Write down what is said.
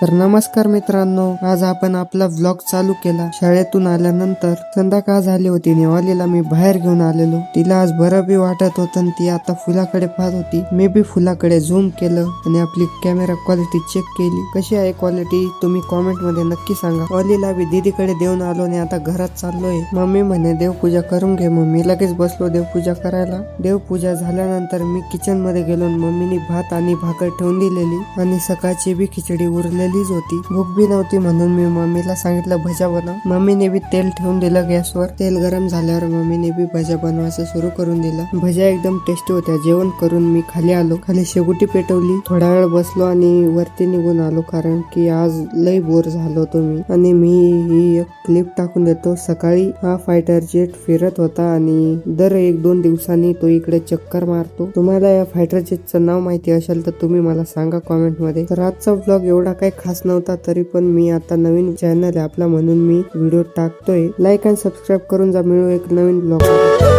तर नमस्कार मित्रांनो आज आपण आपला व्लॉग चालू केला. शाळेतून आल्यानंतर संध्याकाळ झाली होती नेवालीला मी बाहेर घेऊन आलेलो. तिला आज बरं बी वाटत होतं आणि ती आता फुलाकडे पाहत होती. मी बी फुलाकडे झूम केलं आणि आपली कॅमेरा क्वालिटी चेक केली. कशी आहे क्वालिटी तुम्ही कॉमेंटमध्ये नक्की सांगा. ऑलीला बी दीदीकडे देऊन आलो आणि आता घरात चाललोय. मम्मी म्हणे देवपूजा करून घे मग मी लगेच बसलो देवपूजा करायला. देवपूजा झाल्यानंतर मी किचनमध्ये गेलो मम्मीनी भात आणि भाकर ठेवून दिलेली आणि सकाळची बी खिचडी उरलेलीच होती. भूक बी नव्हती म्हणून मी मम्मीला सांगितलं भजा बनव. मम्मीने बी तेल ठेवून दिलं गॅसवर. तेल गरम झाल्यावर मम्मीने बी भजा बनवायचं सुरू करून दिलं. भजा एकदम टेस्टी होत्या. जेवण करून मी खाली आलो. खाली शेगुटी पेटवली. थोडा वेळ बसलो आणि वरती निघून आलो कारण की आज लय बोर झालो होतो मी. आणि मी ही एक क्लिप टाकून देतो. सकाळी हा फायटर जेट फिरत होता आणि दर एक दोन दिवसांनी तो इकडे चक्कर मारतो. तुम्हाला या फायटर जेटचं नाव माहिती असेल तर तुम्ही मला सांगा कॉमेंटमध्ये. तर आजचा ब्लॉग एवढा. काही खास नव्हता तरी पण मी आता नवीन चॅनल आहे आपला म्हणून मी व्हिडिओ टाकतोय. लाईक आणि सबस्क्राईब करून जा मिळू एक नवीन ब्लॉग